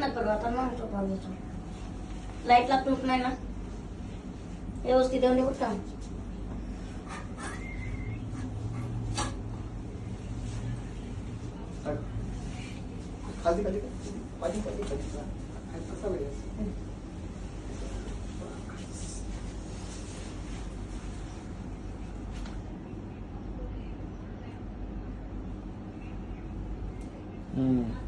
बंद करू आता नव्हतो पाहिजे लाईटला तूप नाही ना व्यवस्थित येऊन निघत का खाली खाली पाणी कसा वेळ हम्म.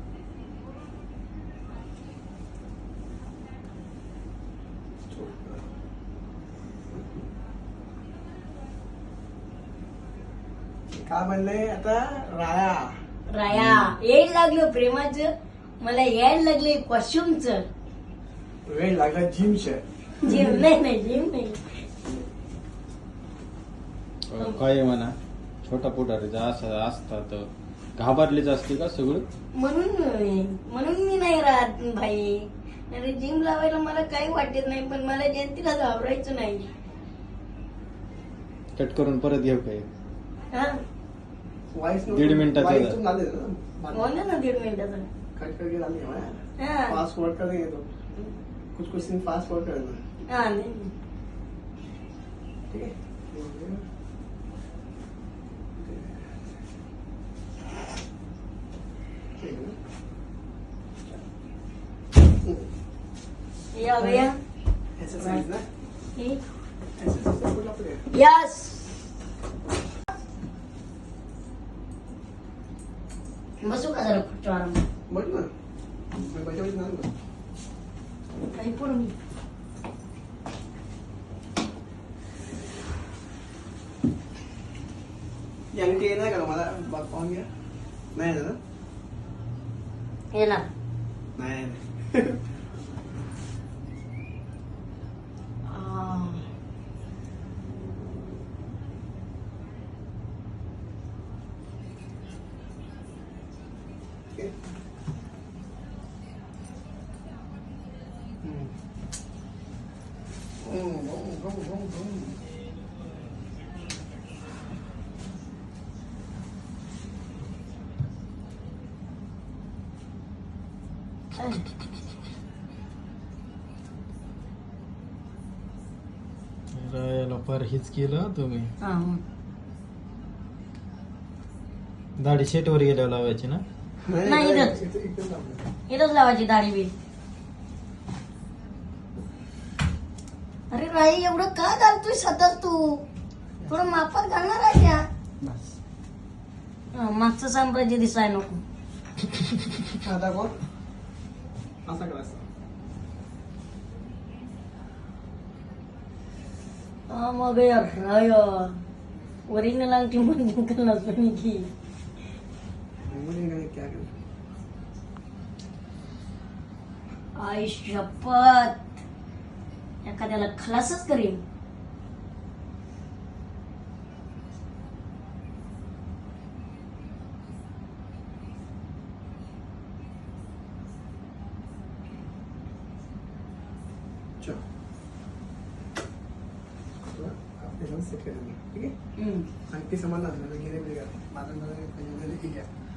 काय म्हणलंय आता? राया. राया. यायला लागलं प्रेमाचं. मला यायला लागले कॉस्ट्युमच वेळ लागला जिमच्या जिम नाही नाही जिम नाही. काय म्हणा? छोटा पोटारीचा असं असतात घाबरलीच असते का सगळं? म्हणून म्हणून मी नाही राहत भाई. अरे जिम लावायला मला काही वाटत नाही पण मला जयंतीला घाबरायचं नाही. कट करून परत घेऊ काय? हा. वाईस दीड मिनिटाचं वाईस झालं. तुम झाले ना। म्हणलं ना डेढ़ दीड मिनिटाचं कट करके डालिए हा। फास्ट वर्ड करेंगे तो। कुछ कुछ सीन फास्ट वर्ड करना हा नाही। ठीक है? ठीक है या भैया एक्सरसाइज ना? ही एक्सरसाइज ना कुठला पुढे यस बसू का जरा खुर्च्या masuk ka dalam kucuaran. Mana? May baca ni nang. Kai pun ni. Yang ke na kalau con bak on rồi đó nghe nào Naik. Okay. Hmm. Boom, boom, boom, boom, boom. रायाला फार हेच केलं तुम्ही हा, मग. दाढी शेटवर गेल्यावर लावायची ना नाही, इथंच. इथं- इथंच लावायची दाढी बी अरे राई एवढं का घालतोय सतत तू? थोडं मापात घालणार आहे त्या. हा, मागचं साम्राज्य दिसाय नको. आता कोण? असा करायचा हा मग यार राय ओरिजिनल अंगठी म्हणून करणार पण की. मुलीने क्या केलं आई शपथ। एखाद्याला खलासच करेन। ठीक है? हम्म. आणखी तर घेणे बिघा माझं मला आहे